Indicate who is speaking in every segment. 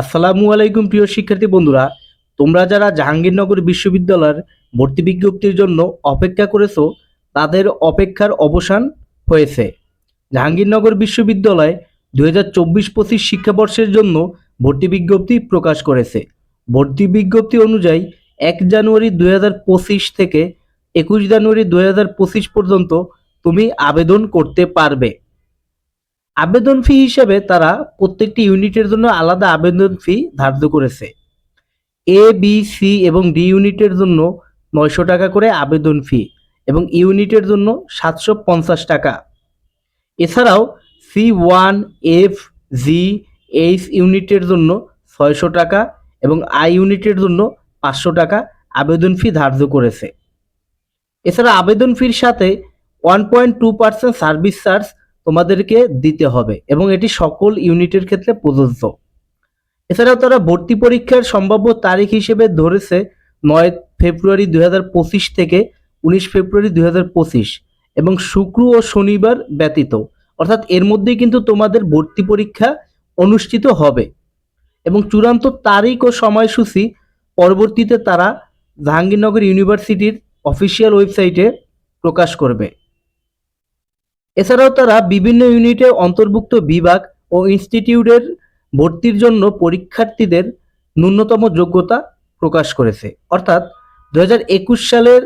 Speaker 1: আসসালামু আলাইকুম প্রিয় শিক্ষার্থী বন্ধুরা, তোমরা যারা জাহাঙ্গীরনগর বিশ্ববিদ্যালয়ের ভর্তি বিজ্ঞপ্তির জন্য অপেক্ষা করেছ, তাদের অপেক্ষার অবসান হয়েছে। জাহাঙ্গীরনগর বিশ্ববিদ্যালয় দু হাজার চব্বিশ পঁচিশ শিক্ষাবর্ষের জন্য ভর্তি বিজ্ঞপ্তি প্রকাশ করেছে। ভর্তি বিজ্ঞপ্তি অনুযায়ী, এক জানুয়ারি দুই হাজার পঁচিশ থেকে একুশ জানুয়ারি দুই হাজার পঁচিশ পর্যন্ত তুমি আবেদন করতে পারবে। আবেদন ফি হিসেবে তারা প্রত্যেকটি ইউনিটের জন্য আলাদা আবেদন ফি ধার্য করেছে। এ বি সি এবং ডি ইউনিটের জন্য নয়শো টাকা করে আবেদন ফি এবং ইউনিটের জন্য সাতশো পঞ্চাশ টাকা। এছাড়াও C one F G H ইউনিটের জন্য ছয়শো টাকা এবং আই ইউনিটের জন্য পাঁচশো টাকা আবেদন ফি ধার্য করেছে। এছাড়া আবেদন ফির সাথে one point two percent service charge তোমাদেরকে দিতে হবে এবং এটি সকল ইউনিটের ক্ষেত্রে প্রযোজ্য। এছাড়াও তারা ভর্তি পরীক্ষার সম্ভাব্য তারিখ হিসেবে ধরেছে নয় ফেব্রুয়ারি দু হাজার পঁচিশ থেকে উনিশ ফেব্রুয়ারি দুই হাজার পঁচিশ এবং শুক্র ও শনিবার ব্যতীত। অর্থাৎ এর মধ্যেই কিন্তু তোমাদের ভর্তি পরীক্ষা অনুষ্ঠিত হবে এবং চূড়ান্ত তারিখ ও সময়সূচি পরবর্তীতে তারা জাহাঙ্গীরনগর ইউনিভার্সিটির অফিসিয়াল ওয়েবসাইটে প্রকাশ করবে। এছাড়াও তারা বিভিন্ন ইউনিটে অন্তর্ভুক্ত বিভাগ ও ইনস্টিটিউটের ভর্তির জন্য পরীক্ষার্থীদের ন্যূনতম যোগ্যতা প্রকাশ করেছে। অর্থাৎ দু হাজার একুশ সালের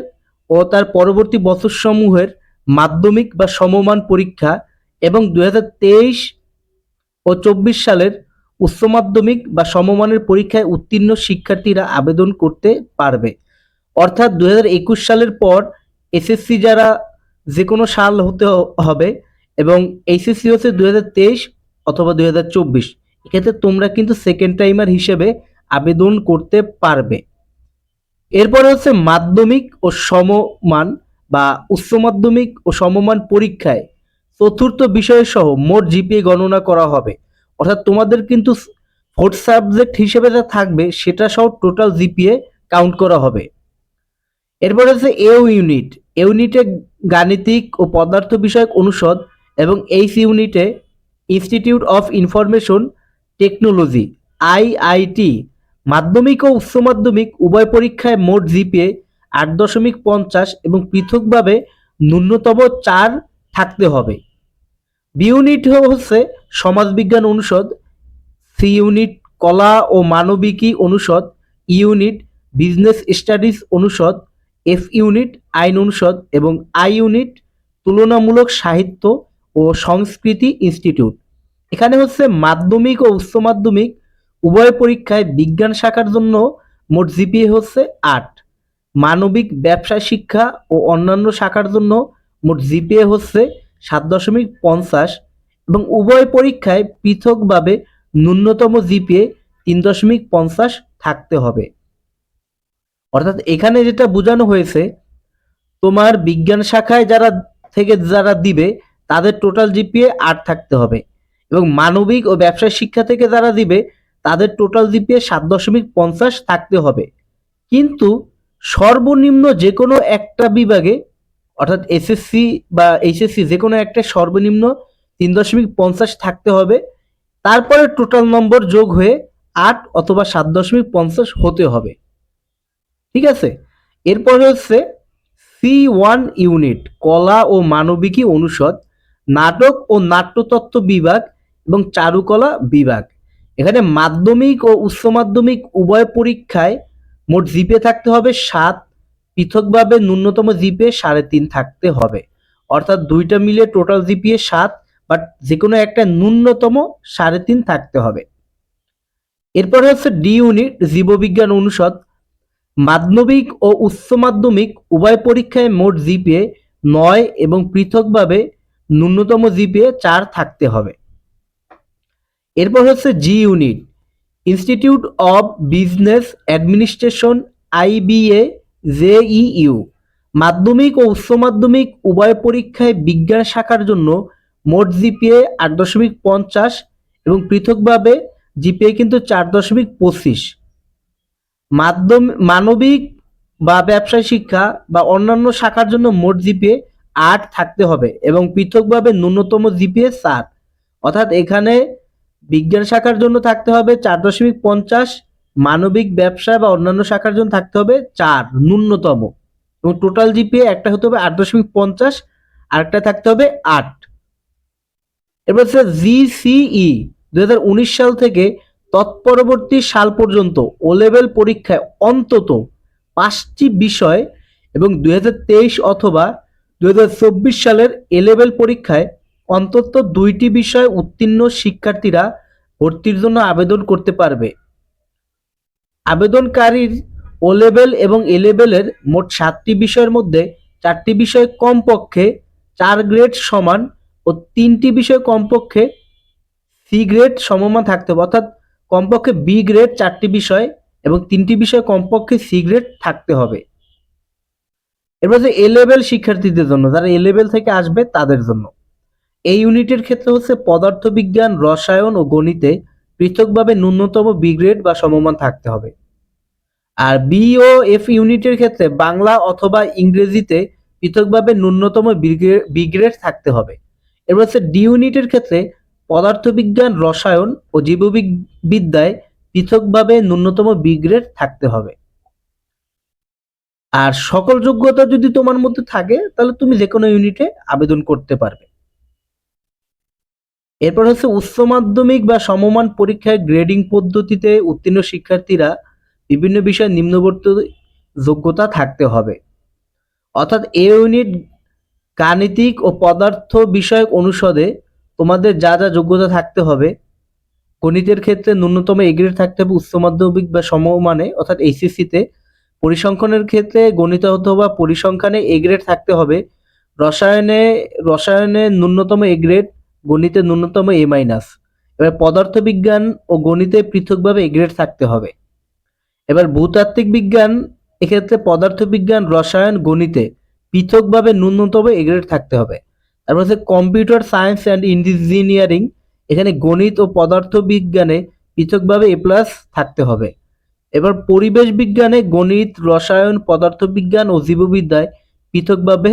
Speaker 1: ও তার পরবর্তী বছরসমূহের মাধ্যমিক বা সমমান পরীক্ষা এবং দু হাজার তেইশ ও চব্বিশ সালের উচ্চ মাধ্যমিক বা সমমানের পরীক্ষায় উত্তীর্ণ শিক্ষার্থীরা আবেদন করতে পারবে। অর্থাৎ দুই হাজার একুশ সালের পর এসএসসি যারা যে কোনো সাল হতে হবে এবং এইচএসসি হচ্ছে দুই হাজার তেইশ অথবা দু এক্ষেত্রে তোমরা কিন্তু সেকেন্ড টাইমার হিসেবে আবেদন করতে পারবে। এরপরে হচ্ছে মাধ্যমিক ও সমমান বা উচ্চ মাধ্যমিক ও সমমান পরীক্ষায় চতুর্থ বিষয় সহ মোট জিপিএ গণনা করা হবে। অর্থাৎ তোমাদের কিন্তু ফোর্থ সাবজেক্ট হিসেবে যা থাকবে সেটা সহ টোটাল জিপিএ কাউন্ট করা হবে। এরপরে হচ্ছে এও ইউনিট ইউনিটে গাণিতিক ও পদার্থ বিষয়ক অনুষদ এবং এইচ ইউনিটে institute of information technology IIT মাধ্যমিক ও উচ্চ মাধ্যমিক উভয় পরীক্ষায় মোট জিপিএ আট দশমিক পঞ্চাশ এবং পৃথকভাবে ন্যূনতম চার থাকতে হবে। বি ইউনিট হচ্ছে সমাজবিজ্ঞান অনুষদ, সি ইউনিট কলা ও মানবিকী অনুষদ ইউনিট বিজনেস স্টাডিজ অনুষদ এফ ইউনিট আইন অনুষদ এবং আই ইউনিট তুলনামূলক সাহিত্য ও সংস্কৃতি ইনস্টিটিউট এখানে হচ্ছে মাধ্যমিক ও উচ্চ মাধ্যমিক উভয় পরীক্ষায় বিজ্ঞান শাখার জন্য মোট জিপিএ হচ্ছে আট। মানবিক, ব্যবসা, শিক্ষা ও অন্যান্য শাখার জন্য মোট জিপিএ হচ্ছে সাত দশমিক পঞ্চাশ এবং উভয় পরীক্ষায় পৃথকভাবে ন্যূনতম জিপিএ তিন দশমিক পঞ্চাশ থাকতে হবে। অর্থাৎ এখানে যেটা বোঝানো হয়েছে, তোমার বিজ্ঞান শাখায় যারা থেকে যারা দিবে, তাদের টোটাল জিপিএ আট থাকতে হবে। এবং মানবিক ও ব্যবসায় শিক্ষা থেকে যারা দিবে, তাদের টোটাল জিপিএ সাত দশমিক পঞ্চাশ থাকতে হবে। কিন্তু সর্বনিম্ন যে কোনো একটা বিভাগে, অর্থাৎ এসএসসি বা এইচএসসি যে কোনো একটা সর্বনিম্ন তিন দশমিক পঞ্চাশ থাকতে হবে। তারপরে টোটাল নম্বর যোগ হয়ে আট অথবা সাত দশমিক পঞ্চাশ হতে হবে। ঠিক আছে? এরপর হচ্ছে সি ওয়ান ইউনিট কলা ও মানবিকী অনুষদ, নাটক ও নাট্যতত্ত্ব বিভাগ এবং চারুকলা বিভাগ। এখানে মাধ্যমিক ও উচ্চ মাধ্যমিক উভয় পরীক্ষায় মোট জিপে থাকতে হবে সাত, পৃথকভাবে ন্যূনতম জিপে সাড়ে তিন থাকতে হবে। অর্থাৎ দুইটা মিলে টোটাল জিপিএ সাত বাট যে কোনো একটা ন্যূনতম সাড়ে তিন থাকতে হবে। এরপরে হচ্ছে ডি ইউনিট জীববিজ্ঞান অনুষদ মাধ্যমিক ও উচ্চ মাধ্যমিক উভয় পরীক্ষায় মোট জিপিএ নয় এবং পৃথকভাবে ন্যূনতম জিপিএ চার থাকতে হবে। এরপর হচ্ছে G unit institute of business administration IBA JU মাধ্যমিক ও উচ্চ মাধ্যমিক উভয় পরীক্ষায় বিজ্ঞান শাখার জন্য মোট জিপিএ আট দশমিক পঞ্চাশ এবং পৃথকভাবে জিপিএ কিন্তু চার দশমিক পঁচিশ। মাধ্যম, মানবিক বা ব্যবসায় শিক্ষা বা অন্যান্য শাখার জন্য মোট জিপিএ আট থাকতে হবে এবং পৃথকভাবে ন্যূনতম জিপিএ সাত। অর্থাৎ এখানে বিজ্ঞান শাখার জন্য থাকতে হবে চার দশমিক পঞ্চাশ, মানবিক ব্যবসা বা অন্যান্য শাখার জন্য থাকতে হবে চার, ন্যূনতম। এবং টোটাল জিপিএ একটা হতে হবে আট দশমিক পঞ্চাশ, আরেকটা থাকতে হবে আট। এবার হচ্ছে জিসিই দুই হাজার উনিশ সাল থেকে তৎপরবর্তী সাল পর্যন্ত ও লেভেল পরীক্ষায় অন্তত পাঁচটি বিষয় এবং দুই হাজার তেইশ অথবা দুই হাজার চব্বিশ সালের এ লেভেল পরীক্ষায় অন্তত দুইটি বিষয় উত্তীর্ণ শিক্ষার্থীরা ভর্তির জন্য আবেদন করতে পারবে। আবেদনকারীর ও লেভেল এবং এ লেভেলের মোট সাতটি বিষয়ের মধ্যে চারটি বিষয় কমপক্ষে চার গ্রেড সমান ও তিনটি বিষয় কমপক্ষে সি গ্রেড সমমান থাকতে হবে। অর্থাৎ কমপক্ষে বি গ্রেড চারটি বিষয় এবং তিনটি বিষয় কমপক্ষে সি গ্রেড থাকতে হবে। এবার যে এ লেভেল শিক্ষার্থীদের জন্য, যারা এ লেভেল থেকে আসবে তাদের জন্য। এই ইউনিটের ক্ষেত্রে হচ্ছে পদার্থবিজ্ঞান, রসায়ন ও গণিতে পৃথকভাবে ন্যূনতম বি গ্রেড বা সমমান থাকতে হবে। আর বি ও এফ ইউনিটের ক্ষেত্রে বাংলা অথবা ইংরেজিতে পৃথকভাবে ন্যূনতম বি গ্রেড থাকতে হবে। এবার হচ্ছে ডি ইউনিটের ক্ষেত্রে পদার্থবিজ্ঞান, রসায়ন ও জীববিদ্যায় পৃথকভাবে ন্যূনতম বি গ্রেড থাকতে হবে। আর সকল যোগ্যতা যদি তোমার মধ্যে থাকে, তাহলে তুমি যে কোনো ইউনিটে আবেদন করতে পারবে। এরপর হচ্ছে উচ্চ মাধ্যমিক বা সমমান পরীক্ষায় গ্রেডিং পদ্ধতিতে উত্তীর্ণ শিক্ষার্থীরা বিভিন্ন বিষয়ে নিম্নবর্তী যোগ্যতা থাকতে হবে। অর্থাৎ এ ইউনিট গাণিতিক ও পদার্থ বিষয়ক অনুষদে তোমাদের যা যা যোগ্যতা থাকতে হবে গণিতের ক্ষেত্রে ন্যূনতম এ গ্রেড থাকতে হবে উচ্চ মাধ্যমিক বা সমমানে অর্থাৎ এইচএসসিতে পরিসংখ্যানের ক্ষেত্রে গণিত অথবা পরিসংখ্যানে এ গ্রেড থাকতে হবে। রসায়নে রসায়নে ন্যূনতম এ গ্রেড গণিতে ন্যূনতম এ মাইনাস এবার পদার্থবিজ্ঞান ও গণিতে পৃথকভাবে এ গ্রেড থাকতে হবে। এবার ভূতাত্ত্বিক বিজ্ঞান, এক্ষেত্রে পদার্থবিজ্ঞান, রসায়ন, গণিতে পৃথকভাবে ন্যূনতম এ গ্রেড থাকতে হবে। তারপর হচ্ছে কম্পিউটার সায়েন্স অ্যান্ড ইঞ্জিনিয়ারিং এখানে গণিত ও পদার্থ বিজ্ঞানে পৃথকভাবে এ প্লাস থাকতে হবে। এবার পরিবেশ বিজ্ঞানে গণিত, রসায়ন, পদার্থবিজ্ঞান ও জীববিদ্যায় পৃথকভাবে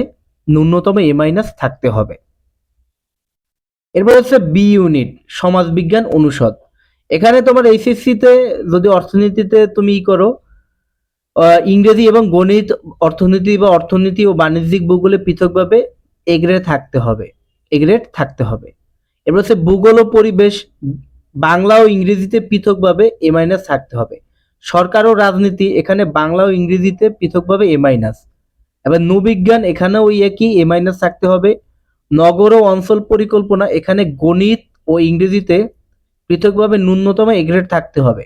Speaker 1: ন্যূনতম এ মাইনাস থাকতে হবে। এরপর হচ্ছে বি ইউনিট সমাজবিজ্ঞান অনুষদ। এখানে তোমার এইচএসসিতে যদি অর্থনীতিতে তুমি ই করো ইংরেজি এবং গণিত, অর্থনীতি বা অর্থনীতি ও বাণিজ্যিক ভূগোলে পৃথকভাবে এ গ্রেড থাকতে হবে। এ গ্রেড থাকতে হবে। এবার হচ্ছে ভূগোল ও পরিবেশ, বাংলা ও ইংরেজিতে পৃথকভাবে এ মাইনাস থাকতে হবে। সরকার ও রাজনীতি, এখানে বাংলা ও ইংরেজিতে পৃথকভাবে এ মাইনাস। এবার নৌবিজ্ঞান, এখানেও একই, এ মাইনাস থাকতে হবে। নগর ও অঞ্চল পরিকল্পনা, এখানে গণিত ও ইংরেজিতে পৃথকভাবে ন্যূনতম এ গ্রেড থাকতে হবে।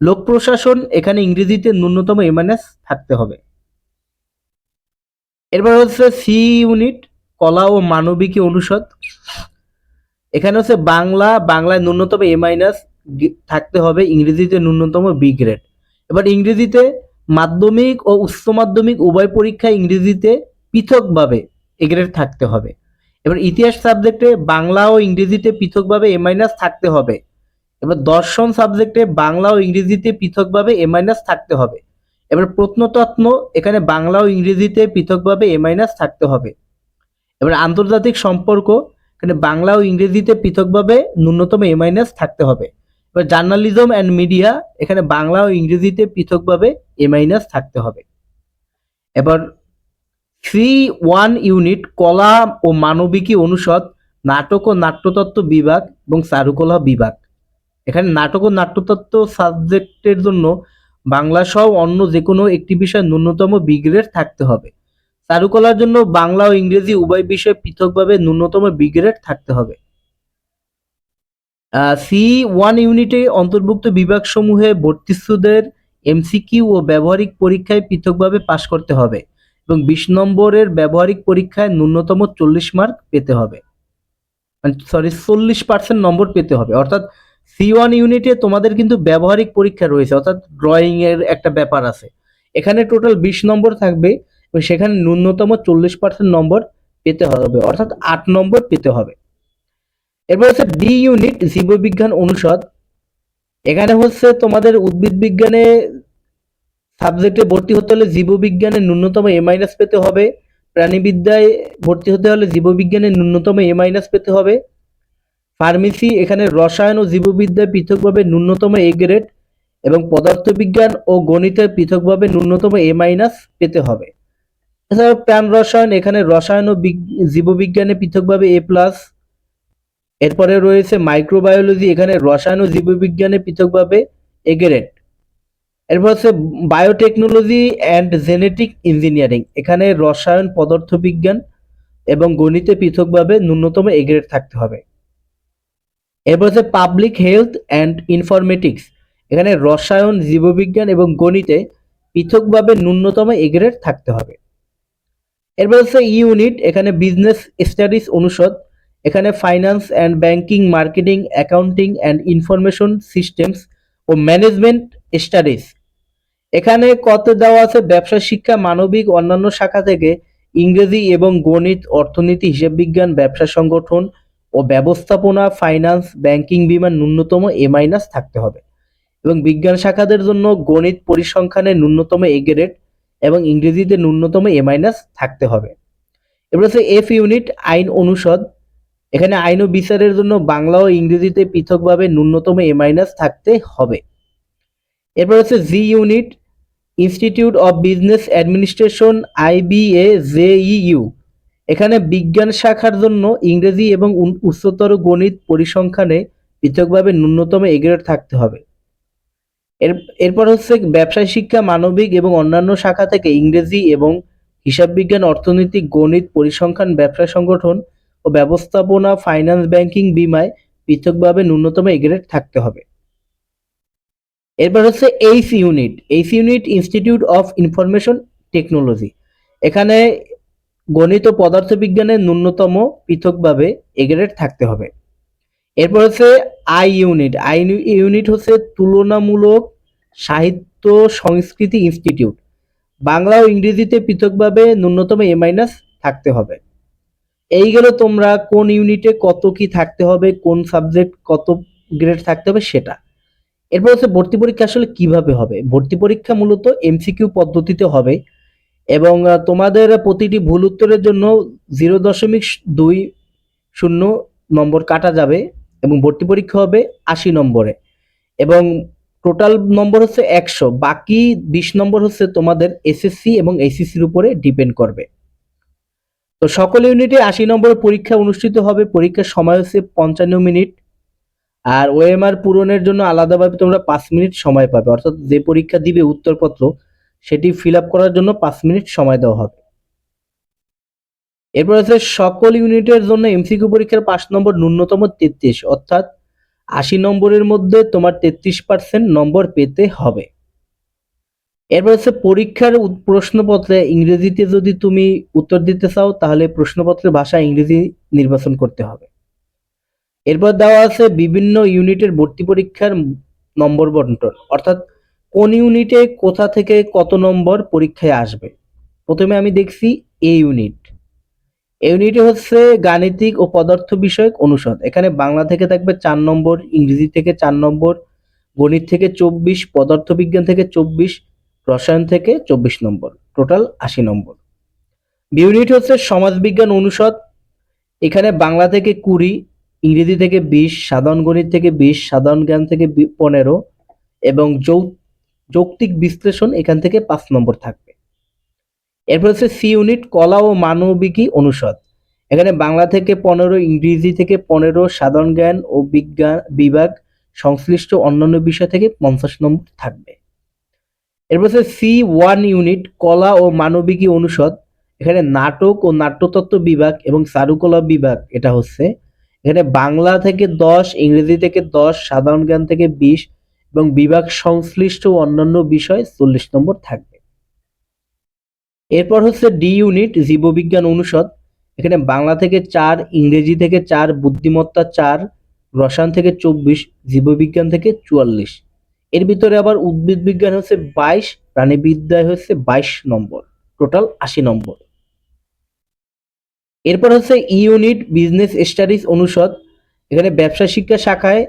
Speaker 1: লোক প্রশাসন, এখানে ইংরেজিতে ন্যূনতম এ মাইনাস থাকতে হবে। এরপর হচ্ছে সি ইউনিট, কলা ও মানবিকী অনুষদ। এখানে হচ্ছে বাংলা, বাংলায় ন্যূনতম এ মাইনাস থাকতে হবে, ইংরেজিতে ন্যূনতম বি গ্রেড এবার ইংরেজিতে মাধ্যমিক ও উচ্চ মাধ্যমিক উভয় পরীক্ষায় ইংরেজিতে পৃথকভাবে এ গ্রেড থাকতে হবে। এবার ইতিহাস সাবজেক্টে বাংলা ও ইংরেজিতে পৃথকভাবে এ মাইনাস থাকতে হবে। এবার দর্শন সাবজেক্টে বাংলা ও ইংরেজিতে পৃথকভাবে এ মাইনাস থাকতে হবে। এবার প্রত্নতত্ত্ব, এখানে বাংলা ও ইংরেজিতে পৃথকভাবে এ মাইনাস থাকতে হবে। এবার আন্তর্জাতিক সম্পর্ক এখানে বাংলা ও ইংরেজিতে পৃথকভাবে ন্যূনতম এ মাইনাস থাকতে হবে। এবার জার্নালিজম অ্যান্ড মিডিয়া এখানে বাংলা ও ইংরেজিতে পৃথকভাবে এ মাইনাস থাকতে হবে। এবার থ্রি ওয়ান ইউনিট কলা ও মানবিকী অনুষদ, নাটক ও নাট্যতত্ত্ব বিভাগ এবং চারুকলা বিভাগ। এখানে নাটক ও নাট্যতত্ত্ব সাবজেক্টের জন্য বাংলা সহ অন্য যে কোনো একটি বিষয় ন্যূনতম বি গ্রেড থাকতে হবে। চারুকলার জন্য বাংলা ও ইংরেজি উভয় বিষয়ে পৃথকভাবে ন্যূনতম বি গ্রেড থাকতে হবে। সি ওয়ান ইউনিটে অন্তর্ভুক্ত বিভাগসমূহে ভর্তিস্থদের এমসিকিউ ও ব্যবহারিক পরীক্ষায় পৃথকভাবে পাশ করতে হবে এবং বিশ নম্বরের ব্যবহারিক পরীক্ষায় ন্যূনতম চল্লিশ মার্ক পেতে হবে। সরি চল্লিশ পার্সেন্ট নম্বর পেতে হবে। অর্থাৎ সি ওয়ান ইউনিটে তোমাদের কিন্তু ব্যবহারিক পরীক্ষা রয়েছে, অর্থাৎ ড্রয়িং এর একটা ব্যাপার আছে। এখানে টোটাল বিশ নম্বর থাকবে এবং সেখানে ন্যূনতম চল্লিশ পার্সেন্ট নম্বর পেতে হবে, অর্থাৎ আট নম্বর পেতে হবে। এরপর হচ্ছে ডি ইউনিট জীববিজ্ঞান অনুষদ। এখানে হচ্ছে তোমাদের উদ্ভিদ বিজ্ঞানে সাবজেক্টে ভর্তি হতে হলে জীববিজ্ঞানে ন্যূনতম এ মাইনাস পেতে হবে। প্রাণীবিদ্যায় ভর্তি হতে হলে জীববিজ্ঞানে ন্যূনতম এ মাইনাস পেতে হবে। ফার্মেসি, এখানে রসায়ন ও জীববিদ্যায় পৃথকভাবে ন্যূনতম এ গ্রেড এবং পদার্থবিজ্ঞান ও গণিতে পৃথকভাবে ন্যূনতম এ মাইনাস পেতে হবে। এছাড়াও প্রাণ রসায়ন, এখানে রসায়ন ও জীববিজ্ঞানে পৃথকভাবে এ প্লাস এরপরে রয়েছে মাইক্রোবায়োলজি এখানে রসায়ন ও জীববিজ্ঞানে পৃথকভাবে এ গ্রেড এরপর হচ্ছে বায়োটেকনোলজি অ্যান্ড জেনেটিক ইঞ্জিনিয়ারিং এখানে রসায়ন, পদার্থবিজ্ঞান এবং গণিতে পৃথকভাবে ন্যূনতম এ গ্রেড থাকতে হবে। এরপর হচ্ছে পাবলিক হেলথ অ্যান্ড ইনফরমেটিক্স এখানে রসায়ন, জীববিজ্ঞান এবং গণিতে পৃথকভাবে ন্যূনতম এ গ্রেড থাকতে হবে। এরপর হচ্ছে ইউনিট এখানে বিজনেস স্টাডিজ অনুষদ, এখানে finance and banking marketing accounting and information systems O management studies এখানে কত দেওয়া আছে? ব্যবসা, শিক্ষা, মানবিক, অন্যান্য শাখা থেকে ইংরেজি এবং গণিত, অর্থনীতি, হিসেব বিজ্ঞান, ব্যবসা সংগঠন ও ব্যবস্থাপনা ফাইন্যান্স ব্যাংকিং বিমা ন্যূনতম এ মাইনাস থাকতে হবে। এবং বিজ্ঞান শাখাদের জন্য গণিত পরিসংখ্যানে ন্যূনতম এ গ্রেড এবং ইংরেজিতে ন্যূনতম এ মাইনাস থাকতে হবে। এবার হচ্ছে এফ ইউনিট আইন অনুষদ। এখানে আইন ও বিচারের জন্য বাংলা ও ইংরেজিতে পৃথকভাবে ন্যূনতম এ মাইনাস থাকতে হবে। এরপর হচ্ছে G unit institute of business administration IBA JU এখানে বিজ্ঞান শাখার জন্য ইংরেজি এবং উচ্চতর গণিত পরিসংখ্যানে পৃথকভাবে ন্যূনতম এ গ্রেড থাকতে হবে। এর, এরপর হচ্ছে ব্যবসায় শিক্ষা, মানবিক এবং অন্যান্য শাখা থেকে ইংরেজি এবং হিসাব বিজ্ঞান অর্থনৈতিক গণিত, পরিসংখ্যান, ব্যবসা সংগঠন ও ব্যবস্থাপনা ফাইন্যান্স ব্যাংকিং বিমায় পৃথকভাবে ন্যূনতম এ গ্রেড থাকতে হবে। এরপর হচ্ছে H unit H unit institute of information technology এখানে গণিত ও পদার্থবিজ্ঞানের ন্যূনতম পৃথকভাবে এ গ্রেড থাকতে হবে। এরপর হচ্ছে আই ইউনিট আই ইউনিট হচ্ছে তুলনামূলক সাহিত্য সংস্কৃতি ইনস্টিটিউট বাংলা ও ইংরেজিতে পৃথকভাবে ন্যূনতম এ মাইনাস থাকতে হবে। এই গেলে তোমরা কোন ইউনিটে কত কি থাকতে হবে, কোন সাবজেক্ট কত গ্রেড থাকতে হবে সেটা। এরপর হচ্ছে ভর্তি পরীক্ষা আসলে কীভাবে হবে? ভর্তি পরীক্ষা মূলত এমসিকিউ পদ্ধতিতে হবে এবং তোমাদের প্রতিটি ভুল উত্তরের জন্য জিরো দশমিক দুই শূন্য নম্বর কাটা যাবে। এবং ভর্তি পরীক্ষা হবে আশি নম্বরে। এবং টোটাল নম্বর হচ্ছে একশো, বাকি বিশ নম্বর হচ্ছে তোমাদের এসএসসি এবং এইচএসসির উপরে ডিপেন্ড করবে। তো সকল ইউনিটে আশি নম্বর পরীক্ষা অনুষ্ঠিত হবে, পরীক্ষার সময় হচ্ছে পঞ্চান্ন মিনিট। আর ওএমআর পূরণের জন্য আলাদাভাবে তোমরা পাঁচ মিনিট সময় পাবে। অর্থাৎ যে পরীক্ষা দিবে উত্তরপত্র, সেটি ফিল আপ করার জন্য পাঁচ মিনিট সময় দেওয়া হবে। এরপর আছে সকল ইউনিটের জন্য এমসিকিউ পরীক্ষার পাঁচ নম্বর ন্যূনতম তেত্রিশ, অর্থাৎ আশি নম্বরের মধ্যে তোমার তেত্রিশ পার্সেন্ট নম্বর পেতে হবে। এরপর হচ্ছে পরীক্ষার প্রশ্নপত্রে ইংরেজিতে যদি তুমি উত্তর দিতে চাও, তাহলে প্রশ্নপত্রের ভাষা ইংরেজি নির্বাচন করতে হবে। এরপর দেওয়া আছে বিভিন্ন ইউনিটের ভর্তি পরীক্ষার নম্বর বন্টন, অর্থাৎ কোন ইউনিটে কোথা থেকে কত নম্বর পরীক্ষায় আসবে। প্রথমে আমি দেখছি এ ইউনিট। ইউনিটে হচ্ছে গাণিতিক ও পদার্থ বিষয়ক অনুষদ। এখানে বাংলা থেকে থাকবে চার নম্বর, ইংরেজি থেকে চার নম্বর, গণিত থেকে চব্বিশ, পদার্থবিজ্ঞান থেকে চব্বিশ, রসায়ন থেকে চব্বিশ নম্বর। টোটাল আশি নম্বর। ইউনিট হচ্ছে সমাজবিজ্ঞান অনুষদ। এখানে বাংলা থেকে কুড়ি, ইংরেজি থেকে বিশ, সাধারণ গণিত থেকে বিশ, সাধারণ জ্ঞান থেকে পনেরো এবং যৌক্তিক বিশ্লেষণ এখান থেকে পাঁচ নম্বর থাকবে। এরপর হচ্ছে সি ইউনিট, কলা ও মানবিকী অনুষদ। এখানে বাংলা থেকে পনেরো, ইংরেজি থেকে পনেরো, সাধারণ জ্ঞান ও বিজ্ঞান বিভাগ সংশ্লিষ্ট অন্যান্য বিষয় থেকে পঞ্চাশ নম্বর থাকবে। এরপর হচ্ছে সি ওয়ান ইউনিট, কলা ও মানবিকী অনুষদ। এখানে নাটক ও নাট্যতত্ত্ব বিভাগ এবং চারুকলা বিভাগ, এটা হচ্ছে। এখানে বাংলা থেকে দশ, ইংরেজি থেকে দশ, সাধারণ জ্ঞান থেকে বিশ এবং বিভাগ সংশ্লিষ্ট অন্যান্য বিষয় চল্লিশ নম্বর থাকবে। এরপর হচ্ছে ডি ইউনিট জীববিজ্ঞান অনুষদ। এখানে বাংলা থেকে চার, ইংরেজি থেকে চার, বুদ্ধিমত্তা চার, রসায়ন থেকে চব্বিশ, জীববিজ্ঞান থেকে চুয়াল্লিশ। এর ভিতরে আবার উদ্ভিদ বিজ্ঞান হচ্ছে বাইশ প্রাণীবিদ্যায় হচ্ছে বাইশ নম্বর, টোটাল আশি নম্বর। এরপর হচ্ছে ইউনিট বিজনেস স্টাডিজ অনুষদ। এখানে ব্যবসা শিক্ষা শাখায়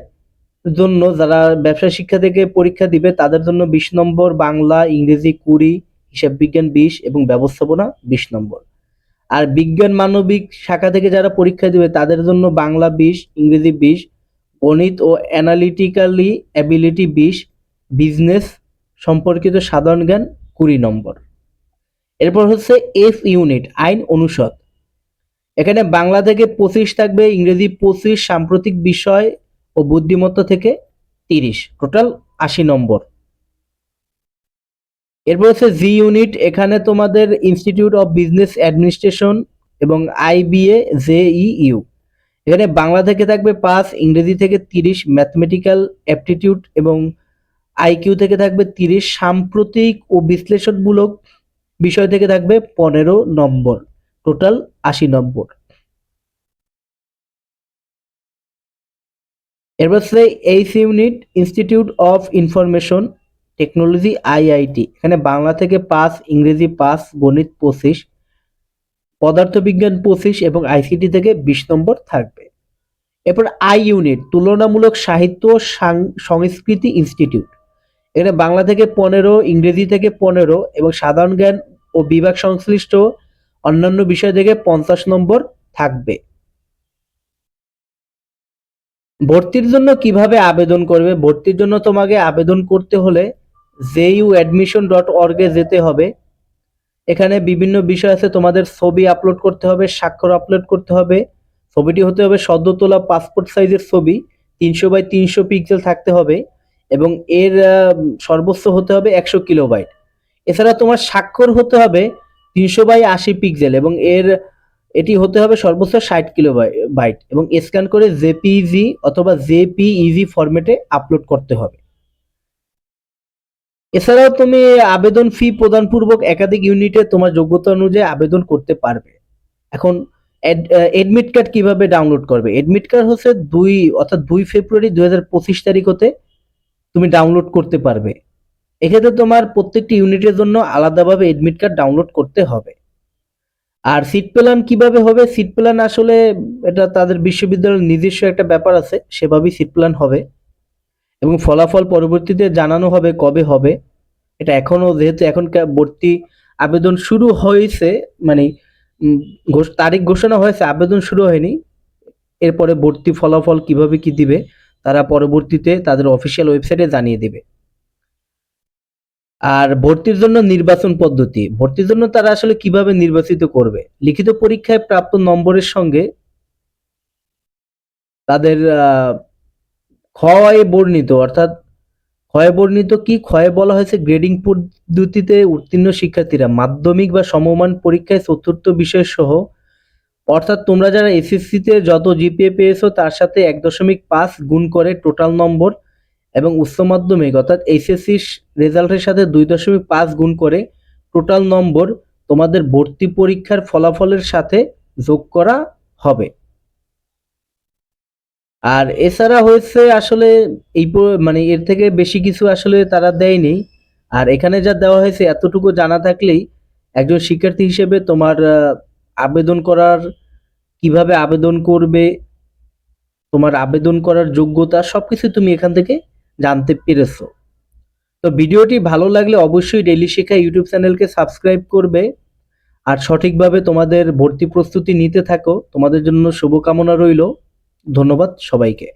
Speaker 1: জন্য যারা ব্যবসা শিক্ষা থেকে পরীক্ষা দিবে, তাদের জন্য বিশ নম্বর, বাংলা, ইংরেজি, কুড়ি হিসাব বিজ্ঞান বিশ এবং ব্যবস্থাপনা বিশ নম্বর। আর বিজ্ঞান মানবিক শাখা থেকে যারা পরীক্ষা দেবে, তাদের জন্য বাংলা বিশ, ইংরেজি বিশ, গণিত ও অ্যানালিটিক্যালি অ্যাবিলিটি বিশ বিজনেস সম্পর্কিত সাধারণ জ্ঞান কুড়ি নম্বর। এরপর হচ্ছে এফ ইউনিট আইন অনুষদ। এখানে বাংলা থেকে পঁচিশ থাকবে, ইংরেজি পঁচিশ, সাম্প্রতিক বিষয় ও বুদ্ধিমত্তা থেকে তিরিশ। টোটাল আশি নম্বর। এরপর হচ্ছে জি ইউনিট এখানে তোমাদের ইনস্টিটিউট অফ বিজনেস অ্যাডমিনিস্ট্রেশন এবং আইবিএ জে ইউ এখানে বাংলা থেকে থাকবে পাঁচ, ইংরেজি থেকে তিরিশ ম্যাথমেটিক্যাল অ্যাপটিটিউড এবং আইকিউ থেকে থাকবে তিরিশ, সাম্প্রতিক ও বিশ্লেষণমূলক বিষয় থেকে থাকবে পনেরো নম্বর টোটাল আশি নম্বর। এরপর হচ্ছে H unit institute of information technology IIT, এখানে বাংলা থেকে পাঁচ, ইংরেজি পাঁচ, গণিত পঁচিশ, পদার্থবিজ্ঞান পঁচিশ এবং আইসিটি থেকে বিশ নম্বর থাকবে। এরপর আই ইউনিট তুলনামূলক সাহিত্য সংস্কৃতি ইনস্টিটিউট। এখানে বাংলা থেকে পনেরো, ইংরেজি থেকে পনেরো এবং সাধারণ জ্ঞান ও বিভাগ সংশ্লিষ্ট অন্যান্য বিষয় থেকে পঞ্চাশ নম্বর থাকবে। ভর্তির জন্য কীভাবে আবেদন করবে? ভর্তির জন্য তোমাকে আবেদন করতে হলে জেইউ অ্যাডমিশন ডট অর্গে যেতে হবে। এখানে বিভিন্ন বিষয় আছে, তোমাদের ছবি আপলোড করতে হবে, স্বাক্ষর আপলোড করতে হবে। ছবিটি হতে হবে সদ্য তোলা পাসপোর্ট সাইজের ছবি, তিনশো বাই তিনশো পিক্সেল থাকতে হবে এবং এর সর্বোচ্চ হতে হবে একশো কিলোবাইট এছাড়া তোমার স্বাক্ষর হতে হবে তিনশো বাই আশি পিক্সেল এবং এর, এটি হতে হবে সর্বোচ্চ ষাট কিলো বাইট এবং স্ক্যান করে জেপিজি অথবা জেপিইজি ফরম্যাটে আপলোড করতে হবে। এছাড়াও তুমি আবেদন ফি প্রদানপূর্বক একাধিক ইউনিটে তোমার যোগ্যতা অনুযায়ী আবেদন করতে পারবে। এখন এডমিট কার্ড কীভাবে ডাউনলোড করবে? এডমিট কার্ড হচ্ছে দুই, অর্থাৎ দুই ফেব্রুয়ারি দুই হাজার পঁচিশ তারিখ হতে তুমি ডাউনলোড করতে পারবে। এক্ষেত্রে তোমার প্রত্যেকটি ইউনিটের জন্য আলাদাভাবে এডমিট কার্ড ডাউনলোড করতে হবে। আর সিট প্ল্যান কীভাবে হবে? সিট প্ল্যান আসলে এটা তাদের বিশ্ববিদ্যালয়ের নিজস্ব একটা ব্যাপার আছে, সেভাবেই সিট প্ল্যান হবে। এবং ফলাফল পরবর্তীতে জানানো হবে কবে হবে। এটা এখনও যেহেতু এখন ভর্তি আবেদন শুরু হয়েছে মানে তারিখ ঘোষণা হয়েছে, আবেদন শুরু হয়নি। এরপরে ভর্তি ফলাফল কীভাবে কি দিবে, তারা পরবর্তীতে তাদের অফিসিয়াল ওয়েবসাইটে জানিয়ে দেবে। আর ভর্তির জন্য নির্বাচন পদ্ধতি, ভর্তির জন্য তারা আসলে কীভাবে নির্বাচিত করবে? লিখিত পরীক্ষায় প্রাপ্ত নম্বরের সঙ্গে তাদের ক্ষয় বর্ণিত, অর্থাৎ ক্ষয় বর্ণিত কি? ক্ষয়ে বলা হয়েছে গ্রেডিং পদ্ধতিতে উত্তীর্ণ শিক্ষার্থীরা। মাধ্যমিক বা সমমান পরীক্ষায় চতুর্থ বিষয় সহ, অর্থাৎ তোমরা যারা এসএসসিতে যত জিপিএ পেয়েছ, তার সাথে এক দশমিক পাঁচ গুণ করে টোটাল নম্বর এবং উচ্চ মাধ্যমিক, অর্থাৎ এইচএসসি রেজাল্টের সাথে দুই দশমিক পাঁচ গুণ করে টোটাল নম্বর তোমাদের ভর্তি পরীক্ষার ফলাফলের সাথে যোগ করা হবে। আর এছাড়া হয়েছে আসলে এই মানে এর থেকে বেশি কিছু আসলে তারা দেয়নি। আর এখানে যা দেওয়া হয়েছে, এতটুকু জানা থাকলেই একজন শিক্ষার্থী হিসেবে তোমার আবেদন করার, কীভাবে আবেদন করবে, তোমার আবেদন করার যোগ্যতা, সবকিছু তুমি এখান থেকে জানতে পেরেছ। তো ভিডিওটি ভালো লাগলে অবশ্যই ডেইলি শিক্ষা ইউটিউব চ্যানেলকে সাবস্ক্রাইব করবে। আর সঠিকভাবে তোমাদের ভর্তি প্রস্তুতি নিতে থাকো। তোমাদের জন্য শুভকামনা রইল। ধন্যবাদ সবাইকে।